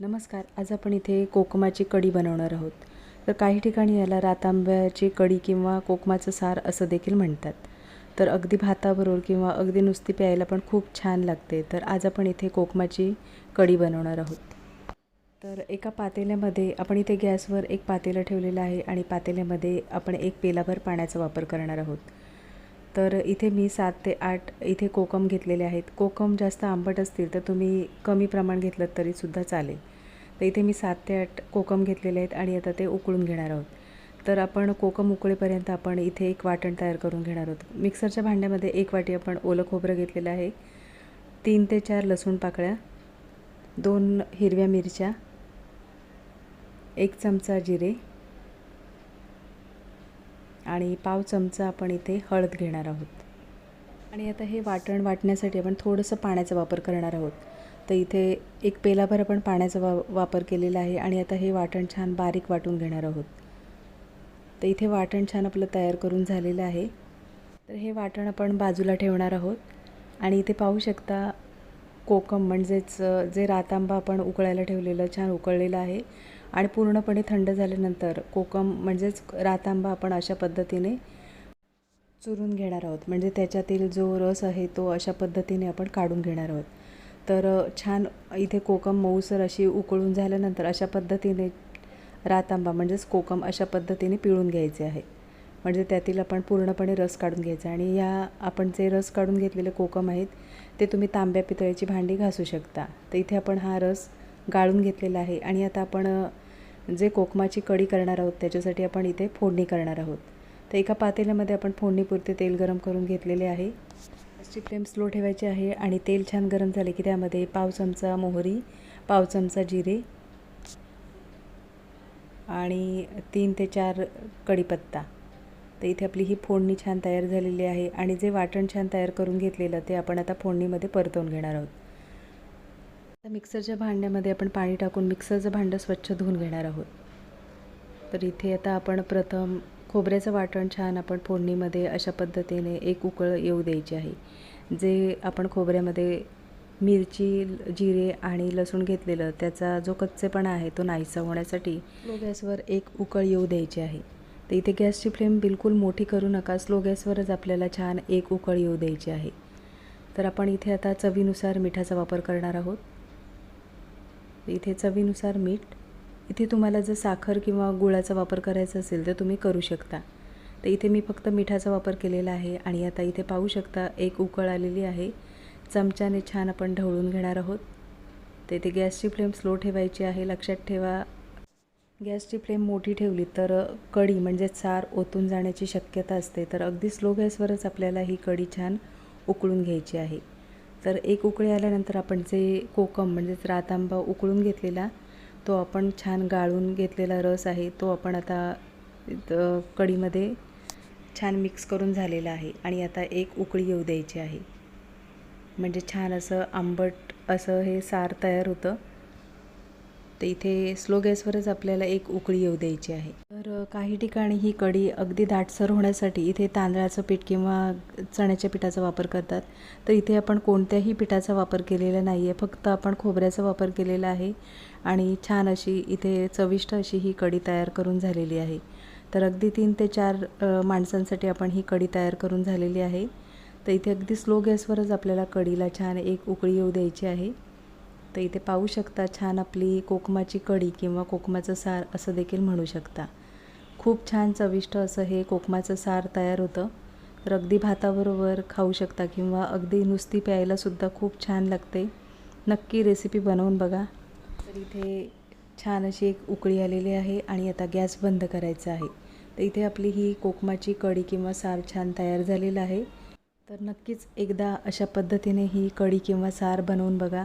नमस्कार आज आपण इथे कोकमाची कढी बनवणार आहोत. तर काही ठिकाणी याला रातांब्याची कढी किंवा कोकमाचं सार असं देखील म्हणतात. तर अगदी भाताबरोबर किंवा अगदी नुसती प्यायला पण खूप छान लागते. तर आज आपण इथे कोकमाची कढी बनवणार आहोत. तर एका पातेल्यामध्ये आपण इथे गॅसवर एक पातेलं ठेवलेलं आहे आणि पातेल्यामध्ये आपण एक पेलाभर पाण्याचा वापर करणार आहोत. तर इथे मी सात ते आठ इथे कोकम घेतलेले आहेत. कोकम जास्त आंबट असतील तर तुम्ही कमी प्रमाण घेतलं तरीसुद्धा चालेल. तर इथे मी सात ते आठ कोकम घेतलेले आहेत आणि आता ते उकळून घेणार आहोत. तर आपण कोकम उकळेपर्यंत आपण इथे एक वाटण तयार करून घेणार आहोत. मिक्सरच्या भांड्यामध्ये एक वाटी आपण ओलं खोबरं घेतलेलं आहे. तीन ते चार लसूण पाकळ्या दोन हिरव्या मिरच्या एक चमचा जिरे आणि पाव चमचा आपण इथे हळद घेणार आहोत. आणि आता हे वाटण वाटण्यासाठी आपण थोडंसं पाण्याचा वापर करणार आहोत. तर इथे एक पेलाभर आपण पाण्याचा वा वापर केलेला आहे आणि आता हे वाटण छान बारीक वाटून घेणार आहोत. तर इथे वाटण छान आपलं तयार करून झालेलं आहे. तर हे वाटण आपण बाजूला ठेवणार आहोत. आणि इथे पाहू शकता कोकम म्हणजेच जे रातांबा आपण उकळायला ठेवलेलं छान उकळलेलं आहे. आणि पूर्णपणे थंड झाल्यानंतर कोकम म्हणजेच रातांबा आपण अशा पद्धतीने चुरून घेणार आहोत. म्हणजे त्याच्यातील जो रस आहे तो अशा पद्धतीने आपण काढून घेणार आहोत. तर छान इथे कोकम मऊसर अशी उकळून झाल्यानंतर अशा पद्धतीने रातांबा म्हणजेच कोकम अशा पद्धतीने पिळून घ्यायचे आहे. म्हणजे त्यातील आपण पूर्णपणे रस काढून घ्यायचा आणि या आपण जे रस काढून घेतलेले कोकम आहेत ते तुम्ही तांब्या पितळेची भांडी घासू शकता. तर इथे आपण हा रस गाळून घेतलेला आहे. आणि आता आपण जे कोकमाची कढी करणार आहोत त्याच्यासाठी आपण इथे फोडणी करणार आहोत. तर एका पातेल्यामध्ये आपण फोडणीपुरते तेल गरम करून घेतलेले आहे. गॅसची फ्लेम स्लो ठेवायची आहे आणि तेल छान गरम झाले की त्यामध्ये पाव चमचा मोहरी पाव चमचा जिरे आणि तीन ते चार कढीपत्ता. तर इथे आपली ही फोडणी छान तयार झालेली आहे आणि जे वाटण छान तयार करून घेतलेलं ते आपण आता फोडणीमध्ये परतवून घेणार आहोत. आता मिक्सरच्या भांड्यामध्ये आपण पाणी टाकून मिक्सरचं भांडं स्वच्छ धुवून घेणार आहोत. तर इथे आता आपण प्रथम खोबऱ्याचं वाटण छान आपण फोडणीमध्ये अशा पद्धतीने एक उकळ येऊ द्यायची आहे. जे आपण खोबऱ्यामध्ये मिरची जिरे आणि लसूण घेतलेलं त्याचा जो कच्चेपणा आहे तो नाहीसा होण्यासाठी स्लो गॅसवर एक उकळ येऊ द्यायची आहे. तर इथे गॅसची फ्लेम बिलकुल मोठी करू नका स्लो गॅसवरच आपल्याला छान एक उकळ येऊ द्यायची आहे. तर आपण इथे आता चवीनुसार मिठाचा वापर करणार आहोत. इथे चवीनुसार मीठ इथे तुम्हाला जर साखर किंवा गुळाचा वापर करायचा असेल तर तुम्ही करू शकता. तर इथे मी फक्त मिठाचा वापर केलेला आहे आणि आता इथे पाहू शकता एक उकळ आलेली आहे. चमच्याने छान आपण ढवळून घेणार आहोत. तर इथे गॅसची फ्लेम स्लो ठेवायची आहे. लक्षात ठेवा गॅसची फ्लेम मोठी ठेवली तर कढी म्हणजे सार ओतून जाण्याची शक्यता असते. तर अगदी स्लो गॅसवरच आपल्याला ही कढी छान उकळून घ्यायची आहे. तर एक उकळी आल्यानंतर आपण जे कोकम म्हणजेच रातांबा उकळून घेतलेला तो आपण छान गाळून घेतलेला रस आहे तो आपण आता कढीमध्ये छान मिक्स करून झालेला आहे आणि आता एक उकळी येऊ द्यायची आहे. म्हणजे छान असं आंबट असं हे सार तयार होतं. तर इथे स्लो गॅसवरच आपल्याला एक उकळी येऊ द्यायची आहे. तर काही ठिकाणी ही कढी अगदी दाटसर होण्यासाठी इथे तांदळाचं पीठ किंवा चण्याच्या पिठाचा वापर करतात. तर इथे आपण कोणत्याही पिठाचा वापर केलेला नाही आहे फक्त आपण खोबऱ्याचा वापर केलेला आहे आणि छान अशी इथे चविष्ट अशी ही कढी तयार करून झालेली आहे. तर अगदी तीन ते चार माणसांसाठी आपण ही कढी तयार करून झालेली आहे. तर इथे अगदी स्लो गॅसवरच आपल्याला कढीला छान एक उकळी येऊ द्यायची आहे. तर इथे पाहू शकता छान आपली कोकमाची कढी किंवा कोकमाचं सार असं देखील म्हणू शकता. खूप छान चविष्ट असं हे कोकमाचं सार तयार होतं. तर अगदी भाताबरोबर खाऊ शकता किंवा अगदी नुसती प्यायलासुद्धा खूप छान लागते. नक्की रेसिपी बनवून बघा. तर इथे छान अशी एक उकळी आलेली आहे आणि आता गॅस बंद करायचा आहे. तर इथे आपली ही कोकमाची कढी किंवा सार छान तयार झालेलं आहे. तर नक्कीच एकदा अशा पद्धतीने ही कढी किंवा सार बनवून बघा.